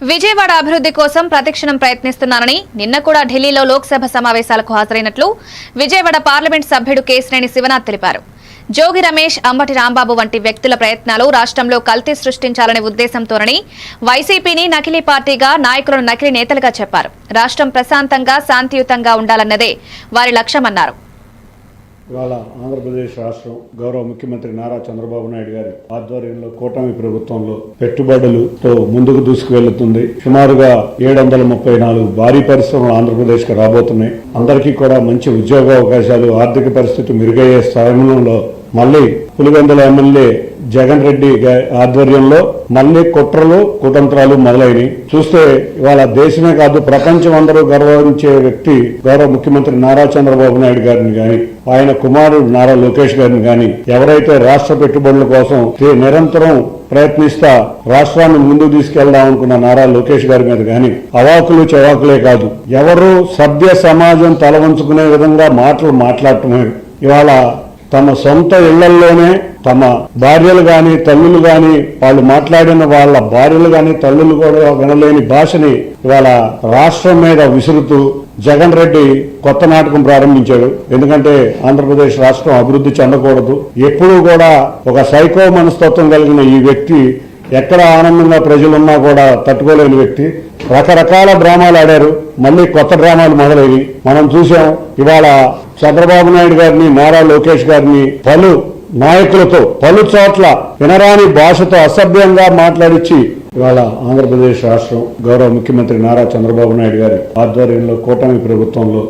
విజయవాడ అభివృద్ధి కోసం ప్రతిక్షణం ప్రయత్నిస్తున్నానని నిన్న కూడా ఢిల్లీలో లోక్సభ సమావేశాలకు హాజరైనట్లు విజయవాడ పార్లమెంట్ సభ్యుడు కేశినేని శివనాథ్ తెలిపారు. జోగి రమేష్ అంబటి రాంబాబు వంటి వ్యక్తుల ప్రయత్నాలు రాష్ట్రంలో కల్తీ సృష్టించాలనే ఉద్దేశంతోనని వైసీపీని నకిలీ పార్టీగా నాయకులను నకిలీ నేతలుగా చెప్పారు. రాష్ట్రం ప్రశాంతంగా శాంతియుతంగా ఉండాలన్నదే వారి లక్ష్యమన్నారు. ఇవాళ ఆంధ్రప్రదేశ్ రాష్ట్రం గౌరవ ముఖ్యమంత్రి నారా చంద్రబాబు నాయుడు గారి ఆధ్వర్యంలో కూటమి ప్రభుత్వంలో పెట్టుబడులతో ముందుకు దూసుకువెళ్తుంది. సుమారుగా ఏడు వందల ముప్పై నాలుగు భారీ పరిశ్రమలు ఆంధ్రప్రదేశ్కు రాబోతున్నాయి. అందరికీ కూడా మంచి ఉద్యోగ అవకాశాలు ఆర్థిక పరిస్థితి మెరుగయ్యే స్థానంలో మళ్ళీ పులివెందుల ఎమ్మెల్యే జగన్ రెడ్డి ఆధ్వర్యంలో మళ్ళీ కుట్రలు కుతంత్రాలు మొదలైనవి. చూస్తే ఇవాళ దేశమే కాదు ప్రపంచం అందరూ గర్వించే వ్యక్తి గౌరవ ముఖ్యమంత్రి నారా చంద్రబాబు నాయుడు గారిని గాని ఆయన కుమారుడు నారా లోకేష్ గారిని గాని ఎవరైతే రాష్ట్ర పెట్టుబడుల కోసం నిరంతరం ప్రయత్నిస్తా రాష్ట్రాన్ని ముందుకు తీసుకెళ్దాం అనుకున్న నారా లోకేష్ గారి మీద గాని అవాకులు చవాకులే కాదు. ఎవరు సభ్య సమాజం తలవంచుకునే విధంగా మాటలు మాట్లాడటమే ఇవాళ తమ సొంత ఇళ్ళల్లోనే తమ భార్యలు గాని తల్లులు గాని వాళ్ళు మాట్లాడిన వాళ్ళ భార్యలు గాని తల్లులు కూడా వినలేని భాషని ఇవాళ రాష్ట్రం మీద విసురుతూ జగన్ రెడ్డి కొత్త నాటకం ప్రారంభించాడు. ఎందుకంటే ఆంధ్రప్రదేశ్ రాష్ట్రం అభివృద్ధి చెందకూడదు. ఎప్పుడూ కూడా ఒక సైకో మనస్తత్వం కలిగిన ఈ వ్యక్తి ఎక్కడ ఆనందంగా ప్రజలున్నా కూడా తట్టుకోలేని వ్యక్తి. రకరకాల డ్రామాలు ఆడారు. మళ్ళీ కొత్త డ్రామాలు మొదలయ్యి. మనం చూసాం ఇవాళ చంద్రబాబు నాయుడు గారిని నారా లోకేష్ గారిని పలు నాయకులతో పలు చోట్ల వినరాని భాషతో అసభ్యంగా మాట్లాడించి ఇవాళ ఆంధ్రప్రదేశ్ రాష్ట్రం గౌరవ ముఖ్యమంత్రి నారా చంద్రబాబు నాయుడు గారి ఆధ్వర్యంలో కూటమి ప్రభుత్వంలో